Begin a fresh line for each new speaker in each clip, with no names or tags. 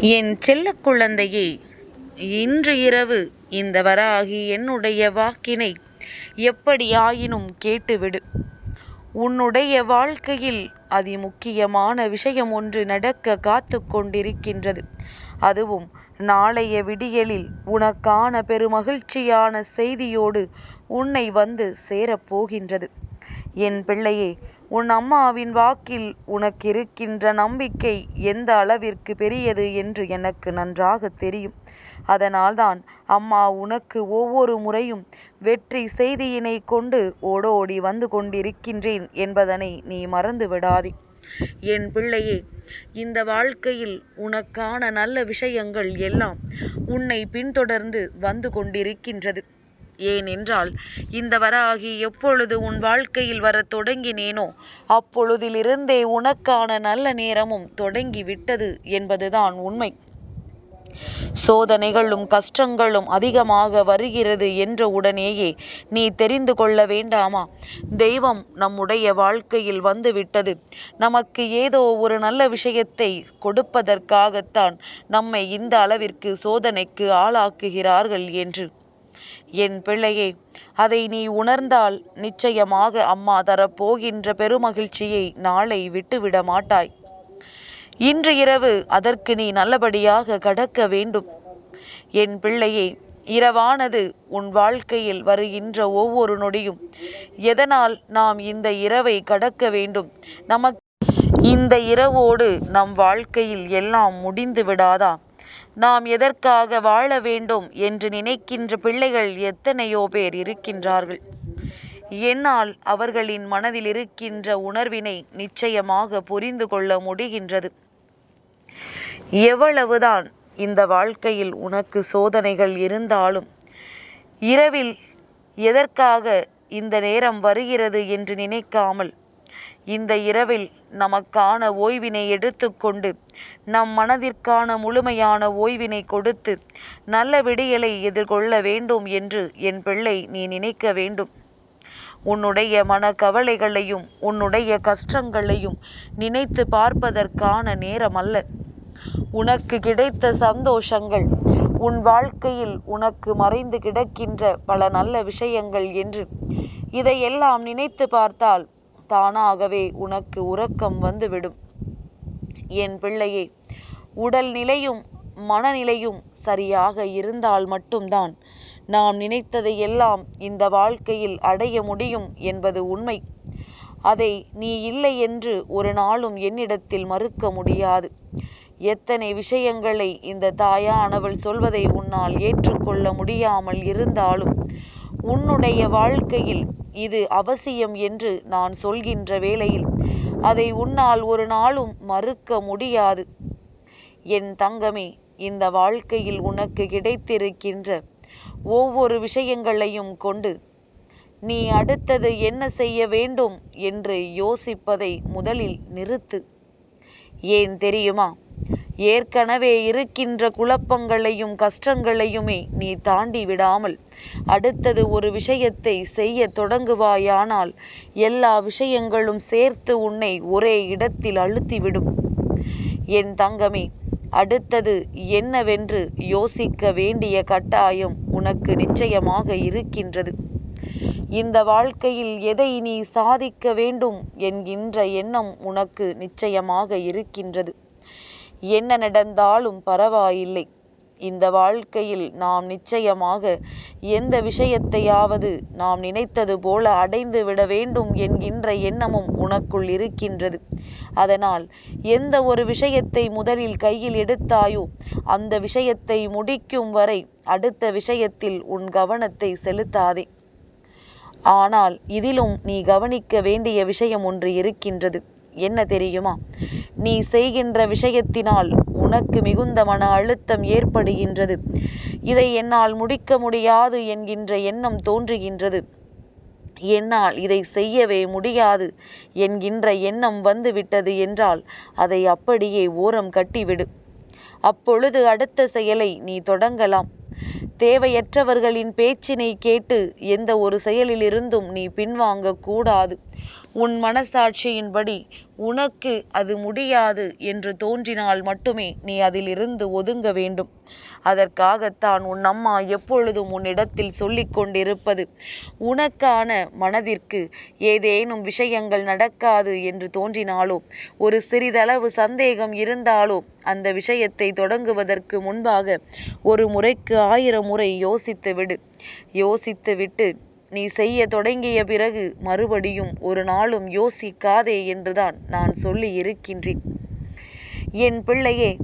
என் செல்ல குழந்தையே இன்று இரவு இந்த வராகி என்னுடைய வாக்கினை எப்படியாயினும் கேட்டுவிடு. உன்னுடைய வாழ்க்கையில் அதிமுக்கியமான விஷயம் ஒன்று நடக்க காத்து கொண்டிருக்கின்றது. அதுவும் நாளைய விடியலில் உனக்கான பெருமகிழ்ச்சியான செய்தியோடு உன்னை வந்து சேரப்போகின்றது என் பிள்ளையே உன் அம்மாவின் வாக்கில் உனக்கிருக்கின்ற நம்பிக்கை எந்த அளவிற்கு பெரியது என்று எனக்கு நன்றாக தெரியும். அதனால்தான் அம்மா உனக்கு ஒவ்வொரு முறையும் வெற்றி செய்தியினை கொண்டு ஓடோடி வந்து கொண்டிருக்கின்றேன் என்பதனை நீ மறந்து விடாதே என் பிள்ளையே இந்த வாழ்க்கையில் உனக்கான நல்ல விஷயங்கள் எல்லாம் உன்னை பின்தொடர்ந்து வந்து கொண்டிருக்கின்றது. ஏனென்றால் இந்த வராகி எப்பொழுது உன் வாழ்க்கையில் வரத் தொடங்கினேனோ அப்பொழுதிலிருந்தே உனக்கான நல்ல நேரமும் தொடங்கிவிட்டது என்பதுதான் உண்மை. சோதனைகளும் கஷ்டங்களும் அதிகமாக வருகிறது என்ற உடனேயே நீ தெரிந்து கொள்ள வேண்டாமா? தெய்வம் நம்முடைய வாழ்க்கையில் வந்துவிட்டது. நமக்கு ஏதோ ஒரு நல்ல விஷயத்தை கொடுப்பதற்காகத்தான் நம்மை இந்த அளவிற்கு சோதனைக்கு ஆளாக்குகிறார்கள் என்று. என் பிள்ளையே அதை நீ உணர்ந்தால் நிச்சயமாக அம்மா தரப்போகின்ற பெருமகிழ்ச்சியை நாளை விட்டுவிட மாட்டாய். இன்று இரவு அதற்கு நீ நல்லபடியாக கடக்க வேண்டும். என் பிள்ளையே இரவானது உன் வாழ்க்கையில் வருகின்ற ஒவ்வொரு நொடியும். எதனால் நாம் இந்த இரவை கடக்க வேண்டும்? நமக்கு இந்த இரவோடு நம் வாழ்க்கையில் எல்லாம் முடிந்து விடாதா? நாம் எதற்காக வாழ வேண்டும் என்று நினைக்கின்ற பிள்ளைகள் எத்தனையோ பேர் இருக்கின்றார்கள். என்னால் அவர்களின் மனதில் இருக்கின்ற உணர்வினை நிச்சயமாக புரிந்து கொள்ள முடிகின்றது. எவ்வளவுதான் இந்த வாழ்க்கையில் உனக்கு சோதனைகள் இருந்தாலும் இரவில் எதற்காக இந்த நேரம் வருகிறது என்று நினைக்காமல் இந்த இரவில் நமக்கான ஓய்வினை எடுத்துக்கொண்டு நம் மனதிற்கான முழுமையான ஓய்வினை கொடுத்து நல்ல விடியலை எதிர்கொள்ள வேண்டும் என்று என் பிள்ளை நீ நினைக்க வேண்டும். உன்னுடைய மன கவலைகளையும் உன்னுடைய கஷ்டங்களையும் நினைத்து பார்ப்பதற்கான நேரம் அல்ல. உனக்கு கிடைத்த சந்தோஷங்கள் உன் வாழ்க்கையில் உனக்கு மறைந்து கிடக்கின்ற பல நல்ல விஷயங்கள் என்று இதையெல்லாம் நினைத்து பார்த்தால் தானாகவே உனக்கு உறக்கம் வந்துவிடும். என் பிள்ளையே உடல் நிலையும் மனநிலையும் சரியாக இருந்தால் மட்டும்தான் நாம் நினைத்ததை எல்லாம் இந்த வாழ்க்கையில் அடைய முடியும் என்பது உண்மை. அதை நீ இல்லை என்று ஒரு நாளும் என்னிடத்தில் மறுக்க முடியாது. எத்தனை விஷயங்களை இந்த தாயானவள் சொல்வதை உன்னால் ஏற்றுக்கொள்ள முடியாமல் இருந்தாலும் உன்னுடைய வாழ்க்கையில் இது அவசியம் என்று நான் சொல்கின்ற வேளையில் அதை உன்னால் ஒரு நாளும் மறுக்க முடியாது. என் தங்கமே இந்த வாழ்க்கையில் உனக்கு கிடைத்திருக்கின்ற ஒவ்வொரு விஷயங்களையும் கொண்டு நீ அடுத்தது என்ன செய்ய வேண்டும் என்று யோசிப்பதை முதலில் நிறுத்து. ஏன் தெரியுமா? ஏற்கனவே இருக்கின்ற குழப்பங்களையும் கஷ்டங்களையுமே நீ தாண்டி விடாமல் அடுத்தது ஒரு விஷயத்தை செய்ய தொடங்குவாயானால் எல்லா விஷயங்களும் சேர்த்து உன்னை ஒரே இடத்தில் அழுத்திவிடும். என் தங்கமே அடுத்தது என்னவென்று யோசிக்க வேண்டிய கட்டாயம் உனக்கு நிச்சயமாக இருக்கின்றது. இந்த வாழ்க்கையில் எதை நீ சாதிக்க வேண்டும் என்கின்ற எண்ணம் உனக்கு நிச்சயமாக இருக்கின்றது. என்ன நடந்தாலும் பரவாயில்லை. இந்த வாழ்க்கையில் நாம் நிச்சயமாக எந்த விஷயத்தையாவது நாம் நினைத்தது போல அடைந்து விட வேண்டும் என்கின்ற எண்ணமும் உனக்குள் இருக்கின்றது. அதனால் எந்த ஒரு விஷயத்தை முதலில் கையில் எடுத்தாயோ அந்த விஷயத்தை முடிக்கும் வரை அடுத்த விஷயத்தில் உன் கவனத்தை செலுத்தாதே. ஆனால் இதிலும் நீ கவனிக்க வேண்டிய விஷயம் ஒன்று இருக்கின்றது. என்ன தெரியுமா? நீ செய்கின்ற விஷயத்தினால் உனக்கு மிகுந்த மன அழுத்தம் ஏற்படுகின்றது. இதை என்னால் முடிக்க முடியாது என்கின்ற எண்ணம் தோன்றுகின்றது. என்னால் இதை செய்யவே முடியாது என்கின்ற எண்ணம் வந்துவிட்டது என்றால் அதை அப்படியே ஓரம் கட்டிவிடு. அப்பொழுது அடுத்த செயலை நீ தொடங்கலாம். தேவையற்றவர்களின் பேச்சினை கேட்டு எந்த ஒரு செயலிலிருந்தும் நீ பின்வாங்க கூடாது. உன் மனசாட்சியின்படி உனக்கு அது முடியாது என்று தோன்றினால் மட்டுமே நீ அதிலிருந்து ஒதுங்க வேண்டும். அதற்காகத்தான் உன் அம்மா எப்பொழுதும் உன்னிடத்தில் சொல்லிக் கொண்டிருப்பது. உனக்கான மனதிற்கு ஏதேனும் விஷயங்கள் நடக்காது என்று தோன்றினாலோ ஒரு சிறிதளவு சந்தேகம் இருந்தாலோ அந்த விஷயத்தை தொடங்குவதற்கு முன்பாக ஒரு முறைக்கு ஆயிரம் முறை யோசித்து விடு. யோசித்து விட்டு நீ செய்ய தொடங்கிய பிறகு மறுபடியும் ஒரு நாளும் யோசிக்காதே என்றுதான் நான் சொல்லி இருக்கின்றேன். என் பிள்ளையே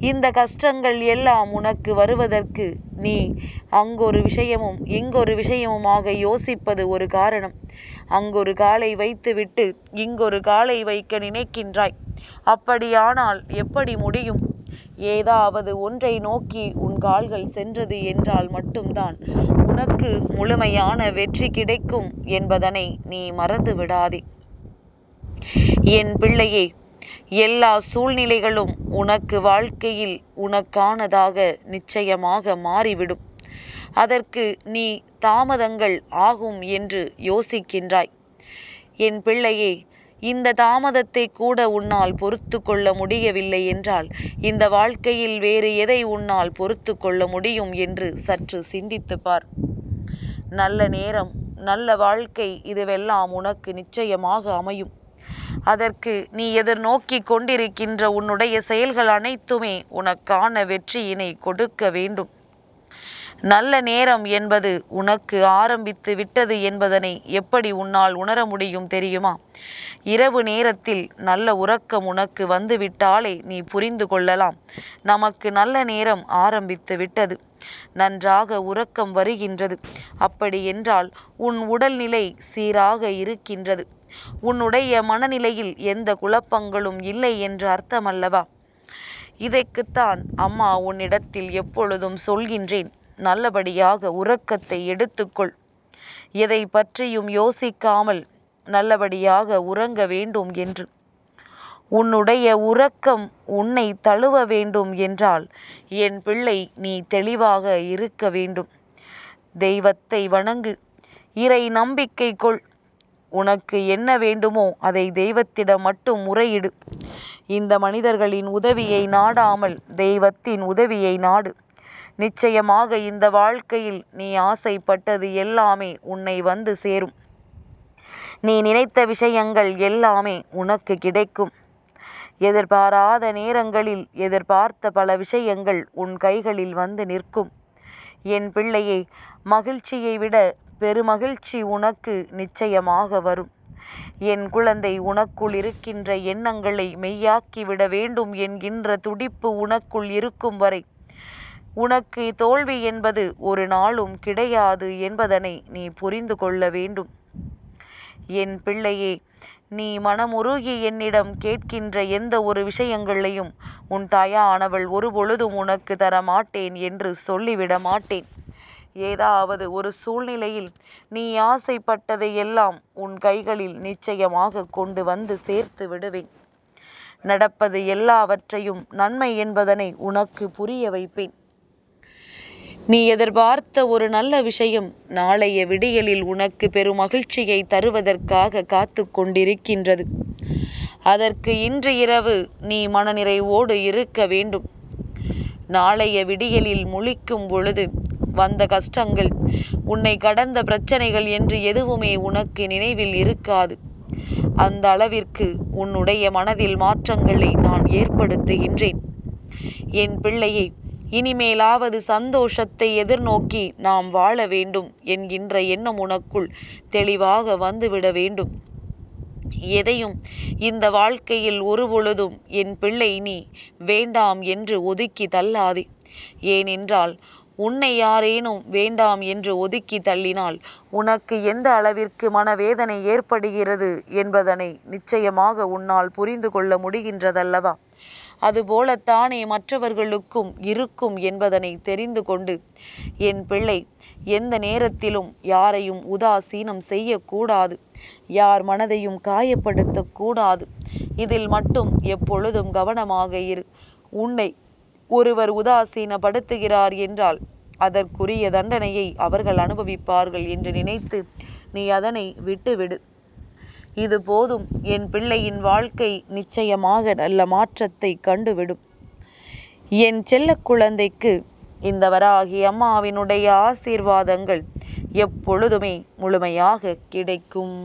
இந்த கஷ்டங்கள் எல்லாம் உனக்கு வருவதற்கு நீ அங்கொரு விஷயமும் இங்கொரு விஷயமுமாக யோசிப்பது ஒரு காரணம். அங்கொரு காலை வைத்துவிட்டு இங்கொரு காலை வைக்க நினைக்கின்றாய். அப்படியானால் எப்படி முடியும்? ஏதாவது ஒன்றை நோக்கி உன் கால்கள் சென்றது என்றால் மட்டும்தான் உனக்கு முழுமையான வெற்றி கிடைக்கும் என்பதனை நீ மறந்து விடாதே என் பிள்ளையே எல்லா சூழ்நிலைகளும் உனக்கு வாழ்க்கையில் உனக்கானதாக நிச்சயமாக மாறிவிடும். அதற்கு நீ தாமதங்கள் ஆகும் என்று யோசிக்கின்றாய். என் பிள்ளையே இந்த தாமதத்தை கூட உன்னால் பொறுத்து கொள்ள முடியவில்லை என்றால் இந்த வாழ்க்கையில் வேறு எதை உன்னால் பொறுத்து கொள்ள முடியும் என்று சற்று சிந்தித்து பார். நல்ல நேரம் நல்ல வாழ்க்கை இதுவெல்லாம் உனக்கு நிச்சயமாக அமையும். அதற்கு நீ எதிர்நோக்கி கொண்டிருக்கின்ற உன்னுடைய செயல்கள் அனைத்துமே உனக்கான வெற்றியினை கொடுக்க வேண்டும். நல்ல நேரம் என்பது உனக்கு ஆரம்பித்து விட்டது என்பதனை எப்படி உன்னால் உணர முடியும் தெரியுமா? இரவு நேரத்தில் நல்ல உறக்கம் உனக்கு வந்துவிட்டாலே நீ புரிந்து கொள்ளலாம். நமக்கு நல்ல நேரம் ஆரம்பித்து விட்டது. நன்றாக உறக்கம் வருகின்றது. அப்படி என்றால் உன் உடல்நிலை சீராக இருக்கின்றது. உன்னுடைய மனநிலையில் எந்த குழப்பங்களும் இல்லை என்று அர்த்தமல்லவா? இதைக்குத்தான் அம்மா உன்னிடத்தில் எப்பொழுதும் சொல்கின்றேன். நல்லபடியாக உறக்கத்தை எடுத்துக்கொள். எதை பற்றியும் யோசிக்காமல் நல்லபடியாக உறங்க வேண்டும் என்று. உன்னுடைய உறக்கம் உன்னை தழுவ வேண்டும் என்றால் என் பிள்ளை நீ தெளிவாக இருக்க வேண்டும். தெய்வத்தை வணங்கு. இறை நம்பிக்கை கொள். உனக்கு என்ன வேண்டுமோ அதை தெய்வத்திடம் மட்டும் முறையிடு. இந்த மனிதர்களின் உதவியை நாடாமல் தெய்வத்தின் உதவியை நாடு. நிச்சயமாக இந்த வாழ்க்கையில் நீ ஆசைப்பட்டது எல்லாமே உன்னை வந்து சேரும். நீ நினைத்த விஷயங்கள் எல்லாமே உனக்கு கிடைக்கும். எதிர்பாராத நேரங்களில் எதிர்பார்த்த பல விஷயங்கள் உன் கைகளில் வந்து நிற்கும். என் பிள்ளையை மகிழ்ச்சியை விட பெருமகிழ்ச்சி உனக்கு நிச்சயமாக வரும். என் குழந்தை உனக்குள் இருக்கின்ற எண்ணங்களை மெய்யாக்கிவிட வேண்டும் என்கின்ற துடிப்பு உனக்குள் இருக்கும் வரை உனக்கு தோல்வி என்பது ஒரு நாளும் கிடையாது என்பதனை நீ புரிந்து கொள்ள வேண்டும். என் பிள்ளையே நீ மனமுருகி என்னிடம் கேட்கின்ற எந்த ஒரு விஷயங்களையும் உன் தாயானவள் ஒரு பொழுதும் உனக்கு தர மாட்டேன் என்று சொல்லிவிட மாட்டேன். ஏதாவது ஒரு சூழ்நிலையில் நீ ஆசைப்பட்டதை எல்லாம் உன் கைகளில் நிச்சயமாக கொண்டு வந்து சேர்த்து விடுவேன். நடப்பது எல்லாவற்றையும் நன்மை என்பதனை உனக்கு புரிய வைப்பேன். நீ எதிர்பார்த்த ஒரு நல்ல விஷயம். நாளைய விடியலில் உனக்கு பெரும் மகிழ்ச்சியை தருவதற்காக காத்து கொண்டிருக்கின்றது. அதற்கு இன்று இரவு நீ மனநிறைவோடு இருக்க வேண்டும். நாளைய விடியலில் முழிக்கும் பொழுது வந்த கஷ்டங்கள் உன்னை கடந்த பிரச்சனைகள் என்று எதுவுமே உனக்கு நினைவில் இருக்காது. அந்த அளவிற்கு உன்னுடைய மனதில் மாற்றங்களை நான் ஏற்படுத்துகின்றேன். என் பிள்ளையை இனிமேலாவது சந்தோஷத்தை எதிர்நோக்கி நாம் வாழ வேண்டும் என்கின்ற எண்ணம் உனக்குள் தெளிவாக வந்துவிட வேண்டும். எதையும் இந்த வாழ்க்கையில் ஒருபொழுதும் என் பிள்ளை நீ வேண்டாம் என்று ஒதுக்கி தள்ளாதே. ஏனென்றால் உன்னை யாரேனும் வேண்டாம் என்று ஒதுக்கி தள்ளினால் உனக்கு எந்த அளவிற்கு மனவேதனை ஏற்படுகிறது என்பதனை நிச்சயமாக உன்னால் புரிந்து கொள்ள முடிகின்றதல்லவா? அதுபோலத்தானே மற்றவர்களுக்கும் இருக்கும் என்பதனை தெரிந்து கொண்டு என் பிள்ளை எந்த நேரத்திலும் யாரையும் உதாசீனம் செய்யக்கூடாது. யார் மனதையும் காயப்படுத்தக்கூடாது இதில் மட்டும் எப்பொழுதும் கவனமாக இரு. உன்னை ஒருவர் உதாசீனப்படுத்துகிறார் என்றால் அதற்குரிய தண்டனையை அவர்கள் அனுபவிப்பார்கள் என்று நினைத்து நீ அதனை விட்டுவிடு. இது போதும். என் பிள்ளையின் வாழ்க்கை நிச்சயமாக நல்ல மாற்றத்தை கண்டுவிடும். என் செல்ல குழந்தைக்கு இந்த வராகி அம்மாவினுடைய ஆசீர்வாதங்கள் எப்பொழுதுமே முழுமையாக கிடைக்கும்.